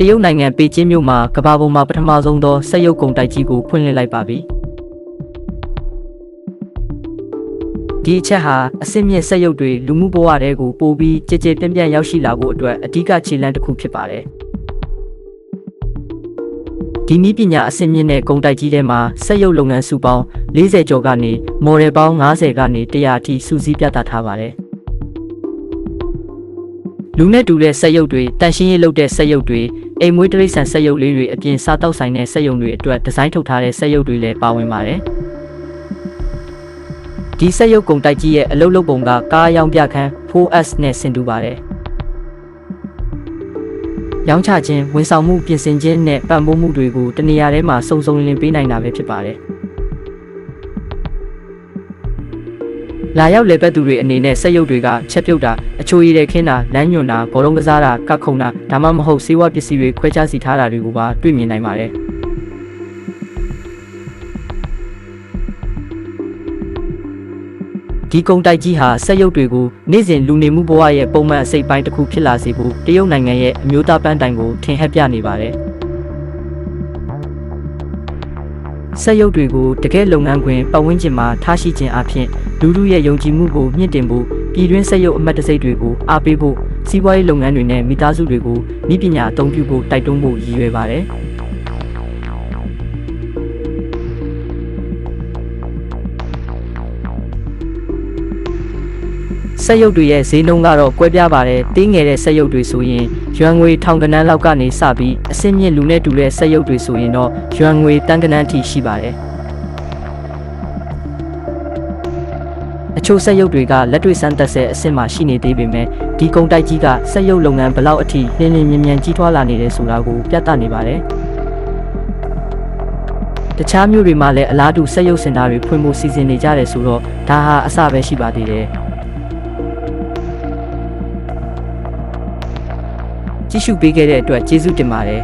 တရုတ်နိုင်ငံပေကျင်းမြို့မှာကမ္ဘာပေါ်မှာပထမဆုံးသောစက်ရုပ်ကုန်တိုက်ကြီးကိုဖွင့်လှစ်လိုက်ပါပြီဒီအချက်ဟာအစစ်မြင့်စက်ရုပ်တွေလူမှုဘဝတွေကိုပိုပြီးကြည်ကြည်ပြန့်ပြန့်ရောက်ရှိလာဖို့အတွက်အဓိကခြေလှမ်းတစ်ခုဖြစ်ပါတယ်ဒီနည်းပညာအစစ်မြင့်တဲ့ကုန်တိုက်ကြီးထဲမှာစက်ရုပ်လုပ်ငန်းစုပေါင်း40ကျော်ကနေမော်ဒယ်ပေါင်း90ကနေ100အထိစုစည်းပြသထားပါတယ် လူနဲ့တူတဲ့စက်ရုပ်တွေတန်ရှင်းရေးလုပ်တဲ့စက်ရုပ်တွေအိမ်မွေးတိရစ္ဆာန်စက်ရုပ်လေးတွေအပြင်စားတောက်ဆိုင်တဲ့စက်ရုံတွေအတွက်ဒီဇိုင်းထုတ်ထားတဲ့စက်ရုပ်တွေလည်းပါဝင်ပါတယ်ဒီစက်ရုပ်ကုန်တိုက်ကြီးရဲ့အလုပ်လုပ်ပုံကကားရောင်းပြခန်း 4S နဲ့ဆင်တူပါတယ်ရောင်းချခြင်းဝန်ဆောင်မှုပြင်ဆင်ခြင်းနဲ့ပံ့ပိုးမှုတွေကိုတနေရာထဲမှာစုံစုံလင်လင်ပေးနိုင်တာပဲဖြစ်ပါတယ် လာရောက်လေပတ်သူတွေအနေနဲ့စက်ရုပ်တွေကချက်ပြုတ်တာအချိုရည်တဲ့ခင်းတာလမ်းညွန်တာဘောလုံးကစားတာကတ်ခုံတာဒါမှမဟုတ်စေဝါပစ္စည်းတွေခွဲခြားစီထားတာတွေကိုပါတွေ့မြင်နိုင်ပါတယ်ဒီကုန်းတိုက်ကြီးဟာစက်ရုပ်တွေကိုနေ့စဉ်လူနေမှုဘဝရဲ့ပုံမှန်အစိတ်ပိုင်းတစ်ခုဖြစ်လာစေဖို့တရုတ်နိုင်ငံရဲ့အမျိုးသားပန်းတိုင်ကိုထင်ဟပ်ပြနေပါတယ် ဆက်ရုပ်တွေကိုတကယ်လုပ်ငန်းခွင်ပတ်ဝန်းကျင်မှာထားရှိခြင်းအပြင်လူလူရဲ့ယုံကြည်မှုကိုမြင့်တင်ဖို့ပြည်တွင်းဆက်ရုပ်အမတ်တစိတ်တွေကိုအားပေးဖို့စီးပွားရေးလုပ်ငန်းတွေနဲ့မိသားစုတွေကိုဤပညာအသုံးပြုဖို့တိုက်တွန်းဖို့ရည်ရွယ်ပါတယ် ဆက်ရုပ်တွေရဲ့ဈေးနှုန်းကတော့ကွဲပြားပါတယ်တင်းငယ်တဲ့ဆက်ရုပ်တွေဆိုရင်ရွမ်ငွေထောင်ကနန်းလောက်ကနေစပြီးအစင်းမြင့်လူနဲ့တူတဲ့ဆက်ရုပ်တွေဆိုရင်တော့ရွမ်ငွေတန်းကနန်းထိရှိပါတယ်အချို့ဆက်ရုပ်တွေကလက်တွေ့စမ်းသပ်ဆဲအဆင့်မှာရှိနေသေးပေမဲ့ဒီကုန်းတိုက်ကြီးကဆက်ရုပ်လုပ်ငန်းဘလောက်အထိလင်းလင်းမြင်မြင်ကြီးထွားလာနေတယ်ဆိုတာကိုပြသနေပါတယ်တခြားမျိုးတွေမှာလည်းအလားတူဆက်ရုပ်စင်တာတွေဖွင့်ဖို့စီစဉ်နေကြတယ်ဆိုတော့ဒါဟာအစပဲရှိပါသေးတယ် ကြည့်ရှုပေးခဲ့တဲ့အတွက်ကျေးဇူးတင်ပါတယ်